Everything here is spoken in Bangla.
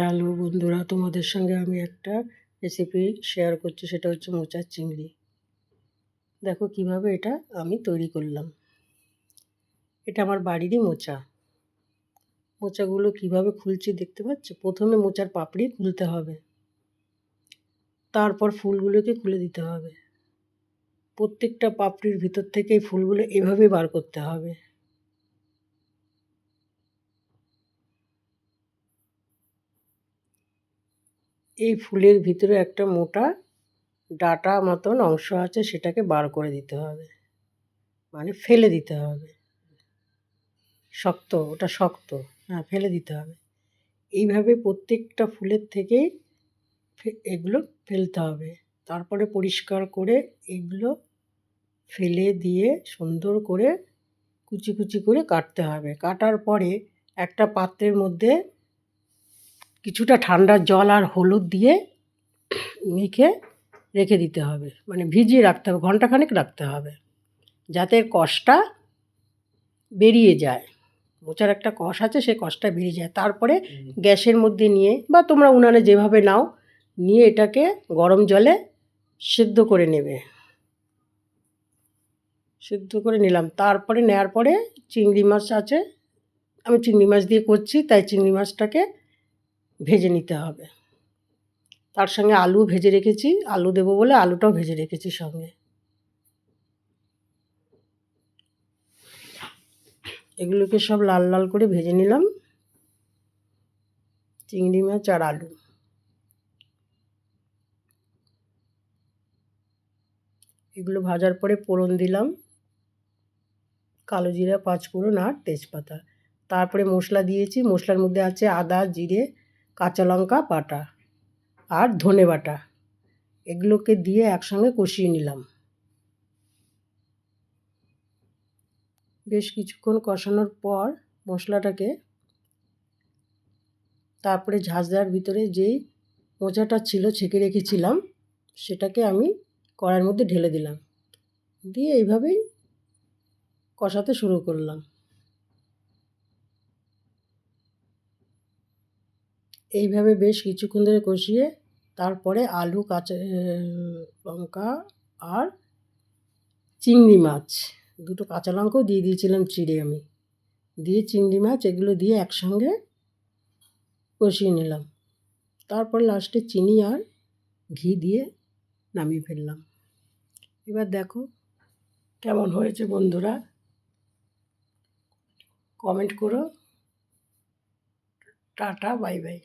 হ্যালো বন্ধুরা, তোমাদের সঙ্গে আমি একটা রেসিপি শেয়ার করছি, সেটা হচ্ছে মোচার চিংড়ি। দেখো কীভাবে এটা আমি তৈরি করলাম। এটা আমার বাড়িরই মোচা। মোচাগুলো কীভাবে খুলছি দেখতে পাচ্ছ? প্রথমে মোচার পাপড়ি খুলতে হবে। তারপর ফুলগুলোকে খুলে দিতে হবে। প্রত্যেকটা পাপড়ির ভিতর থেকে এই ফুলগুলো এভাবে বার করতে হবে। এই ফুলের ভিতরে একটা মোটা ডাটা মতন অংশ আছে, সেটাকে বার করে দিতে হবে। মানে ফেলে দিতে হবে। শক্ত, ওটা শক্ত। হ্যাঁ ফেলে দিতে হবে। এইভাবে প্রত্যেকটা ফুলের থেকেই এগুলো ফেলতে হবে। তারপরে পরিষ্কার করে এগুলো ফেলে দিয়ে সুন্দর করে কুচি কুচি করে কাটতে হবে। কাটার পরে একটা পাত্রের মধ্যে কিছুটা ঠান্ডা জল আর হলুদ দিয়ে মেখে রেখে দিতে হবে। মানে ভিজিয়ে রাখতে হবে ঘন্টাখানেক রাখতে হবে যাতে কষটা বেরিয়ে যায়। মোচার একটা কষ আছে সেই কষটা বেরিয়ে যায়। তারপরে গ্যাসের মধ্যে নিয়ে বা তোমরা উনানে যেভাবে নাও নিয়ে এটাকে গরম জলে সেদ্ধ করে নেবে। সেদ্ধ করে নিলাম। তারপরে নেওয়ার পরে চিংড়ি মাছ আছে। আমি চিংড়ি মাছ দিয়ে করছি তাই চিংড়ি মাছটাকে ভেজে নিতে হবে। তার সঙ্গে আলু ভেজে রেখেছি। আলু দেবো বলে আলুটাও ভেজে রেখেছি সঙ্গে। এগুলোকে সব লাল লাল করে ভেজে নিলাম। চিংড়ি মাছ আর আলু। এগুলো ভাজার পরে পোড়ন দিলাম। কালো জিরা পাঁচ পাঁচফোড়ন আর তেজপাতা। তারপরে মশলা দিয়েছি। মশলার মধ্যে আছে আদা, জিরে কাঁচা লঙ্কা, বাটা আর ধনে বাটা। এগুলোকে দিয়ে একসঙ্গে কষিয়ে নিলাম। বেশ কিছুক্ষণ কষানোর পর মশলাটাকে তারপরে ঝাঁঝদার ভিতরে যেই মোচাটা ছিল ছেঁকে রেখেছিলাম, সেটাকে আমি কড়াইয়ের মধ্যে ঢেলে দিলাম। দিয়ে এইভাবেই কষাতে শুরু করলাম। এইভাবে বেশ কিছুক্ষণ ধরে কষিয়ে তারপরে আলু, কাঁচা লঙ্কা আর চিংড়ি মাছ, দুটো কাঁচা লঙ্কাও দিয়ে দিয়েছিলাম চিড়ে আমি। দিয়ে চিংড়ি মাছ এগুলো দিয়ে একসঙ্গে কষিয়ে নিলাম। তারপর লাস্টে চিনি আর ঘি দিয়ে নামিয়ে ফেললাম। এবার দেখো কেমন হয়েছে বন্ধুরা। কমেন্ট করো। Tata bye bye